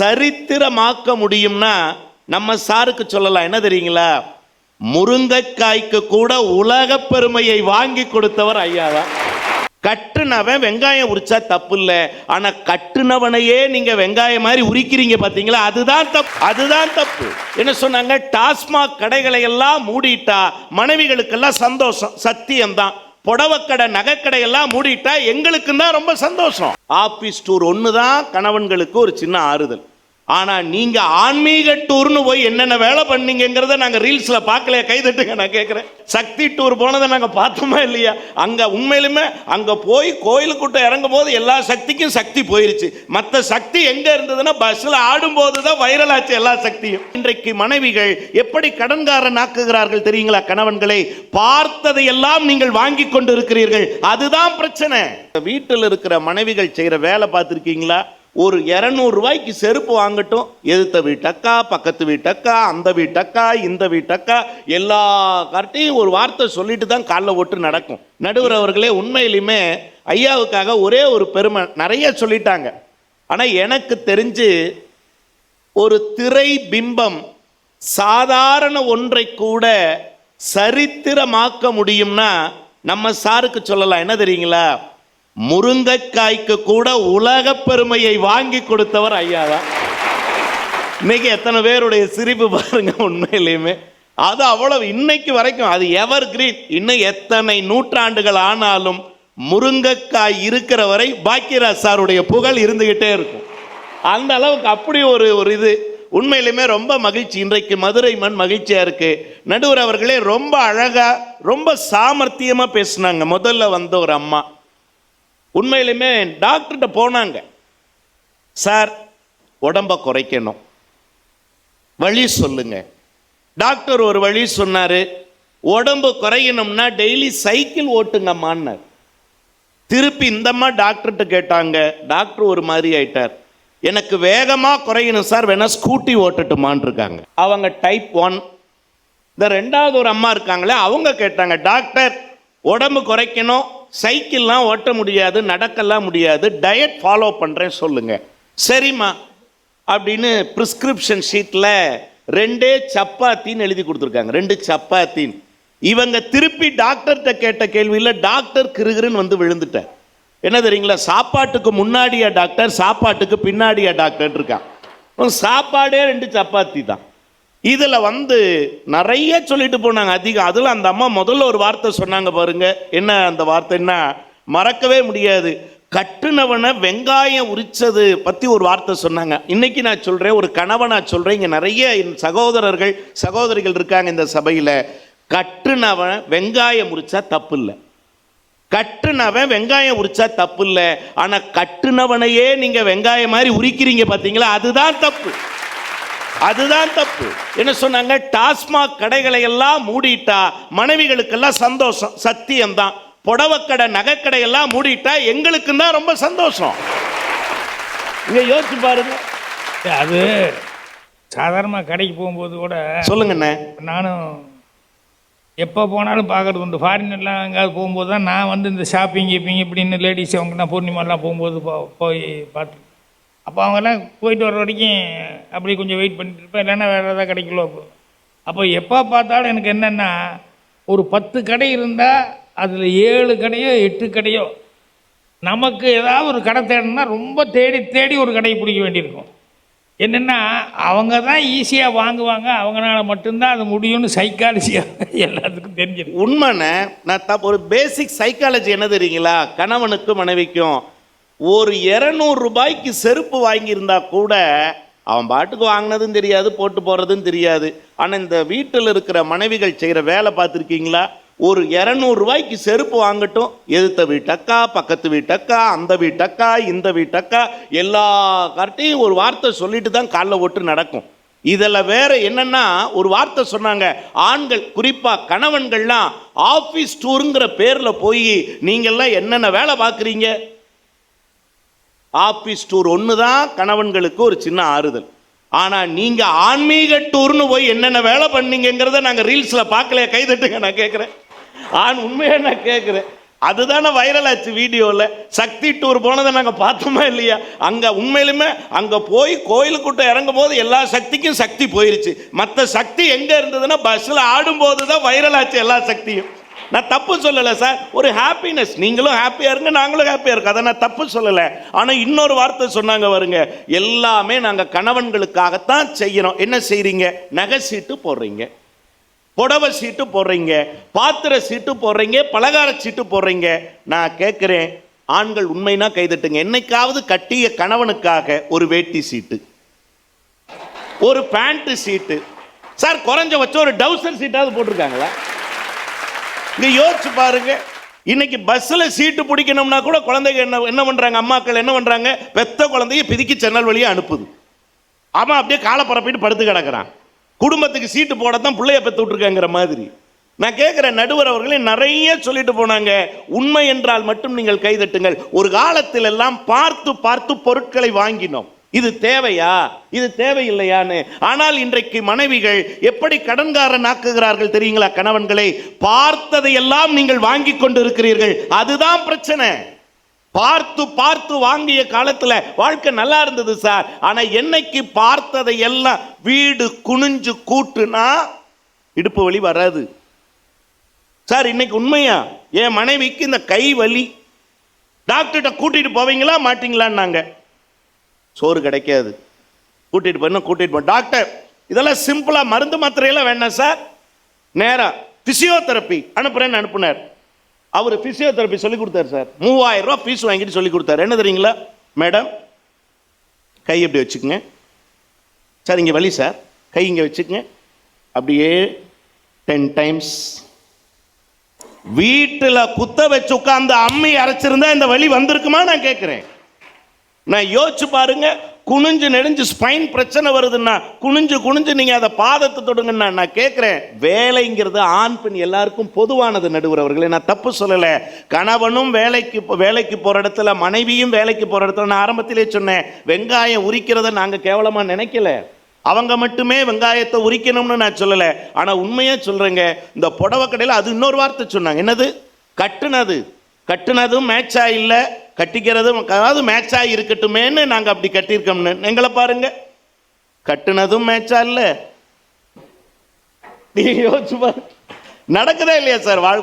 சரித்திரமாக்க முடியும்னா நம்ம சாருக்கு சொல்லலாம். என்ன தெரியுங்களா? முருங்கைக்காய்க்கு கூட உலக பெருமையை வாங்கி கொடுத்தவர் ஐயாதான் கட்டுனவன் வெங்காயம் உரிச்சா தப்பு இல்லை ஆனா கட்டுனவனையே நீங்க வெங்காயம் மாதிரி உரிக்கிறீங்க பாத்தீங்களா? அதுதான் தப்பு. அதுதான் தப்பு. என்ன சொன்னாங்க? டாஸ்மாக் கடைகளை எல்லாம் மூடிட்டா மனைவிகளுக்கெல்லாம் சந்தோஷம். சத்தியம்தான். புடவக்கடை நகைக்கடை எல்லாம் மூடிட்டா எங்களுக்கு தான் ரொம்ப சந்தோஷம். ஆபீஸ் டூர் ஒன்று தான் கணவன்களுக்கு ஒரு சின்ன ஆறுதல். ஆனால் நீங்கள் ஆன்மீக டூர்னு போய் என்னென்ன வேலை பண்ணீங்கிறத நாங்கள் ரீல்ஸில் பார்க்கலையா? கைதட்டுங்க நான் கேட்குறேன் சக்தி டூர் போனதை நாங்கள் பார்த்தோமா இல்லையா? அங்கே உண்மையிலுமே அங்கே போய் கோயிலுக்குட்ட இறங்கும் போது எல்லா சக்திக்கும் சக்தி போயிருச்சு. மற்ற சக்தி எங்கே இருந்ததுன்னா பஸ்ஸில் ஆடும்போது தான் வைரல் ஆச்சு எல்லா சக்தியும். இன்றைக்கு மனைவிகள் எப்படி கடன்காரன் ஆக்குகிறார்கள் தெரியுங்களா கணவன்களை? பார்த்ததை எல்லாம் நீங்கள் வாங்கி கொண்டு இருக்கிறீர்கள் அதுதான் பிரச்சனை. வீட்டில் இருக்கிற மனைவிகள் செய்கிற வேலை பார்த்துருக்கீங்களா? ஒரு இரநூறுவாய்க்கு செருப்பு வாங்கட்டும். எதிர்த்த வீட்டக்கா பக்கத்து வீட்டக்கா அந்த வீட்டக்கா இந்த வீட்டக்கா எல்லா கரெக்டையும் ஒரு வார்த்தை சொல்லிட்டு தான் காலைல ஓட்டு நடக்கும். நடுவர் அவர்களே உண்மையிலுமே ஐயாவுக்காக ஒரே ஒரு பெருமை நிறைய சொல்லிட்டாங்க. ஆனால் எனக்கு தெரிஞ்சு ஒரு திரை பிம்பம் சாதாரண ஒன்றை கூட சரித்திரமாக்க முடியும்னா நம்ம சாருக்கு சொல்லலாம். என்ன தெரியுங்களா? முருங்கைக்காய்க்கு கூட உலக பெருமையை வாங்கி கொடுத்தவர் ஐயா தான் இன்னைக்கு எத்தனை பேருடைய சிரிப்பு பாருங்க உண்மையிலையுமே. அது அவ்வளவு இன்னைக்கு வரைக்கும் அது எவர் கிரீன் இன்னும் எத்தனை நூற்றாண்டுகள் ஆனாலும் முருங்கைக்காய் இருக்கிற வரை பாக்கியராஜ் சாருடைய புகழ் இருந்துகிட்டே இருக்கும். அந்த அளவுக்கு அப்படி ஒரு ஒரு இது. உண்மையிலுமே ரொம்ப மகிழ்ச்சி. இன்றைக்கு மதுரை மண் மகிழ்ச்சியா இருக்கு. நடுவர் அவர்களே ரொம்ப அழகா ரொம்ப சாமர்த்தியமா பேசுனாங்க. முதல்ல வந்த ஒரு அம்மா. உண்மையிலுமே டாக்டர்கிட்ட போனாங்க. சார் உடம்ப குறைக்கணும். வழி சொல்லுங்க. டாக்டர் ஒரு வழி சொன்னார். உடம்பு குறையணும்னா டெய்லி சைக்கிள் ஓட்டுங்கம்மான்னார். திருப்பி இந்தம்மா டாக்டர்கிட்ட கேட்டாங்க. டாக்டர் ஒரு மாதிரி ஆயிட்டார். எனக்கு வேகமாக குறையணும் சார் வேணா ஸ்கூட்டி ஓட்டட்டுமான்னு இருக்காங்க அவங்க டைப் ஒன். இந்த ரெண்டாவது ஒரு அம்மா இருக்காங்களே அவங்க கேட்டாங்க டாக்டர் உடம்பு குறைக்கணும் சைக்கிள்லாம் ஓட்ட முடியாது நடக்கலாம் முடியாது டயட் ஃபாலோ பண்ணுறேன் சொல்லுங்க. சரிம்மா? அப்படின்னு ப்ரிஸ்கிரிப்ஷன் ஷீட்டில் ரெண்டே சப்பாத்தின்னு எழுதி கொடுத்துருக்காங்க. ரெண்டு சப்பாத்தின்னு. இவங்க திருப்பி டாக்டர்கிட்ட கேட்ட கேள்வியில் டாக்டர் கிருகிருன்னு வந்து விழுந்துட்டேன் என்ன தெரியுங்களா? சாப்பாட்டுக்கு முன்னாடியா டாக்டர் சாப்பாட்டுக்கு பின்னாடியா டாக்டர் இருக்கான். சாப்பாடே ரெண்டு சப்பாத்தி தான். இதில் வந்து நிறைய சொல்லிட்டு போனாங்க. அதிகம் அதில் அந்த அம்மா முதல்ல ஒரு வார்த்தை சொன்னாங்க பாருங்க. என்ன அந்த வார்த்தைன்னா மறக்கவே முடியாது. கட்டுனவனை வெங்காயம் உரிச்சது பற்றி ஒரு வார்த்தை சொன்னாங்க. இன்னைக்கு நான் சொல்கிறேன் ஒரு கணவனா சொல்கிறேன் இங்கே நிறைய என் சகோதரர்கள் சகோதரிகள் இருக்காங்க இந்த சபையில். கட்டுனவன் வெங்காயம் உரிச்சா தப்பு இல்லை கட்டுனவன் வெங்காயம் உரிச்சா தப்பு இல்லை ஆனால் கட்டுனவனையே நீங்கள் வெங்காயம் மாதிரி உரிக்கிறீங்க பார்த்தீங்களா அதுதான் தப்பு. அதுதான் தப்பு. என்ன சொன்னாங்க? டாஸ்மாக் கடைகளை எல்லாம் மூடிட்டா மனைவிகளுக்கெல்லாம் சந்தோஷம். சத்தியம்தான். புடவக்கடை நகைக்கடை எல்லாம் மூடிட்டா எங்களுக்கு தான் ரொம்ப சந்தோஷம். இங்க யோசிச்சு பாருங்க. அது சாதாரணமாக கடைக்கு போகும்போது கூட சொல்லுங்கண்ணே. நானும் எப்போ போனாலும் பார்க்கறது உண்டு. ஃபாரின் எல்லாம் எங்கேயாவது போகும்போது தான் நான் வந்து இந்த ஷாப்பிங் கீப்பிங் இப்படின்னு லேடிஸ் அவங்க நான் பூர்ணிமாலாம் போகும்போது போய் பார்த்து அப்போ அவங்கெல்லாம் போயிட்டு வர வரைக்கும் அப்படி கொஞ்சம் வெயிட் பண்ணிட்டு இருப்பேன். இல்லைன்னா வேறு ஏதாவது கிடைக்கலோ அப்போ. அப்போ எப்போ பார்த்தாலும் எனக்கு என்னென்னா ஒரு பத்து கடை இருந்தால் அதில் ஏழு கடையோ எட்டு கடையோ நமக்கு ஏதாவது ஒரு கடை தேடணும்னா ரொம்ப தேடி தேடி ஒரு கடையை பிடிக்க வேண்டியிருக்கும். என்னென்னா அவங்க தான் ஈஸியாக வாங்குவாங்க. அவங்களால மட்டும்தான் அது முடியும்னு சைக்காலஜியாக எல்லாத்துக்கும் தெரிஞ்சிருக்கு உண்மைண்ணே நான் ஒரு பேசிக் சைக்காலஜி என்ன தெரியுங்களா? கணவனுக்கும் மனைவிக்கும். ஒரு இரநூறு ரூபாய்க்கு செருப்பு வாங்கியிருந்தா கூட அவன் பாட்டுக்கு வாங்கினதும் தெரியாது போட்டு போகிறதும் தெரியாது. ஆனால் இந்த வீட்டில் இருக்கிற மனைவிகள் செய்கிற வேலை பார்த்துருக்கீங்களா? ஒரு இரநூறுவாய்க்கு செருப்பு வாங்கட்டும். எதிர்த்த வீட்டக்கா பக்கத்து வீட்டக்கா அந்த வீட்டக்கா இந்த வீட்டக்கா எல்லா கரெக்டையும் ஒரு வார்த்தை சொல்லிட்டு தான் காலைல ஓட்டு நடக்கும். இதில் வேற என்னன்னா ஒரு வார்த்தை சொன்னாங்க ஆண்கள் குறிப்பாக கணவன்கள்லாம் ஆஃபீஸ் டூருங்கிற பேரில் போய் நீங்கள்லாம் என்னென்ன வேலை பார்க்குறீங்க? ஆபீஸ் டூர் ஒன்று தான் கணவன்களுக்கு ஒரு சின்ன ஆறுதல். ஆனால் நீங்கள் ஆன்மீக டூர்னு போய் என்னென்ன வேலை பண்ணீங்கங்கிறத நாங்கள் ரீல்ஸில் பார்க்கலையா? கைதட்டுங்க நான் கேட்குறேன் ஆண் உண்மையாக நான் கேட்குறேன் அதுதானே வைரல் ஆச்சு வீடியோவில் சக்தி டூர் போனதை நாங்கள் பார்த்தோமா இல்லையா? அங்கே உண்மையிலுமே அங்கே போய் கோயிலுக்குட்ட இறங்கும் போது எல்லா சக்திக்கும் சக்தி போயிருச்சு. மற்ற சக்தி எங்கே இருந்ததுன்னா பஸ்ஸில் ஆடும்போது தான் வைரல் ஆச்சு எல்லா சக்தியும். நான் தப்பு சொல்லலை சார் ஒரு ஹாப்பினஸ் நீங்களும் ஹாப்பியாக இருங்க நாங்களும் ஹாப்பியாக இருக்கோம். அதை நான் தப்பு சொல்லலை. ஆனால் இன்னொரு வார்த்தை சொன்னாங்க வருங்க எல்லாமே நாங்கள் கணவன்களுக்காகத்தான் செய்யணும் என்ன செய்கிறீங்க நகை சீட்டு போடுறீங்க. புடவை சீட்டு போடுறீங்க. பாத்திர சீட்டு போடுறீங்க. பலகார சீட்டு போடுறீங்க. நான் கேட்குறேன் ஆண்கள் உண்மைனா கைதட்டுங்க. என்னைக்காவது கட்டிய கணவனுக்காக ஒரு வேட்டி சீட்டு. ஒரு பேண்ட்டு சீட்டு. சார் குறைஞ்ச வச்ச ஒரு டவுசர் சீட்டாவது போட்டிருக்காங்களா? நீ யோசிச்சு பாருங்க. இன்னைக்கு பஸ்ஸில் சீட்டு பிடிக்கணும்னா கூட குழந்தைங்க என்ன என்ன பண்றாங்க? அம்மாக்கள் என்ன பண்றாங்க? பெத்த குழந்தைய பிதிக்கி சென்னல் வழியே அனுப்புது. அவன் அப்படியே காலை பரப்பிட்டு படுத்து கிடக்கிறான். குடும்பத்துக்கு சீட்டு போடத்தான் பிள்ளைய பெத்து விட்டுருக்காங்கிற மாதிரி. நான் கேட்குற நடுவர் அவர்களே நிறைய சொல்லிட்டு போனாங்க. உண்மை என்றால் மட்டும் நீங்கள் கைதட்டுங்கள். ஒரு காலத்தில் எல்லாம் பார்த்து பார்த்து பொருட்களை வாங்கினோம். இது தேவையா? இது தேவையில்லையான்னு. ஆனால் இன்றைக்கு மனைவிகள் எப்படி கடன்காரன் ஆக்குகிறார்கள் தெரியுங்களா கணவன்களை? பார்த்ததையெல்லாம் நீங்கள் வாங்கி கொண்டு இருக்கிறீர்கள் அதுதான் பிரச்சனை. பார்த்து பார்த்து வாங்கிய காலத்தில் வாழ்க்கை நல்லா இருந்தது சார். ஆனால் என்னைக்கு பார்த்ததை எல்லாம் வீடு குனிஞ்சு கூட்டுனா இடுப்பு வலி வராது. சார் இன்னைக்கு உண்மையா? என் மனைவிக்கு இந்த கை வலி. டாக்டர்கிட்ட கூட்டிட்டு போவீங்களா மாட்டீங்களான்னாங்க. சோறு கிடைக்காது. கூட்டிட்டு போய் கூட்டிட்டு போ டாக்டர் இதெல்லாம் சிம்பிளா மருந்து மாத்திரையெல்லாம் வேண்டாம் சார் நேராக பிசியோதெரப்பி அனுப்புறேன்னு அனுப்புனார். அவர் பிசியோதெரப்பி சொல்லி கொடுத்தாரு சார் மூவாயிரம் ரூபா ஃபீஸ் வாங்கிட்டு சொல்லி கொடுத்தாரு. என்ன தெரியுங்களா? மேடம் கை இப்படி வச்சுக்கோங்க. சார் இங்கே வலி சார் கை இங்கே வச்சுக்கோங்க. அப்படியே டென் டைம்ஸ் வீட்டில் குத்த வச்சு உட்காந்து அம்மி அரைச்சிருந்தா இந்த வலி வந்திருக்குமா நான் கேட்குறேன் நான் யோசிச்சு பாருங்க குனிஞ்சு நெடுஞ்சு ஸ்பைன் பிரச்சனை வருதுன்னா குனிஞ்சு குனிஞ்சு நீங்கள் அதை பாதத்தை தொடுங்கன்னா நான் கேட்குறேன் வேலைங்கிறது ஆண் பெண் எல்லாருக்கும் பொதுவானது நடுவர் நான் தப்பு சொல்லலை. கணவனும் வேலைக்கு போ- வேலைக்கு போகிற இடத்துல மனைவியும் வேலைக்கு போகிற இடத்துல நான் ஆரம்பத்திலே சொன்னேன் வெங்காயம் உரிக்கிறத நாங்கள் கேவலமாக நினைக்கல. அவங்க மட்டுமே வெங்காயத்தை உரிக்கணும்னு நான் சொல்லலை. ஆனால் உண்மையாக சொல்கிறேங்க இந்த புடவை கடையில் அது இன்னொரு வார்த்தை சொன்னாங்க. என்னது? கட்டுனது. கட்டுனதும் மேட்சாக இல்லை. கட்டிக்கிறதும் அதாவது மேட்சாக இருக்கட்டுமேன்னு நாங்க அப்படி கட்டியிருக்கோம்னு. எங்களை பாருங்க. கட்டுனதும் மேட்சா இல்ல. நீங்க யோசிச்சு பாருங்க நடக்குதா இல்லையா சார் வாழ்க்கை?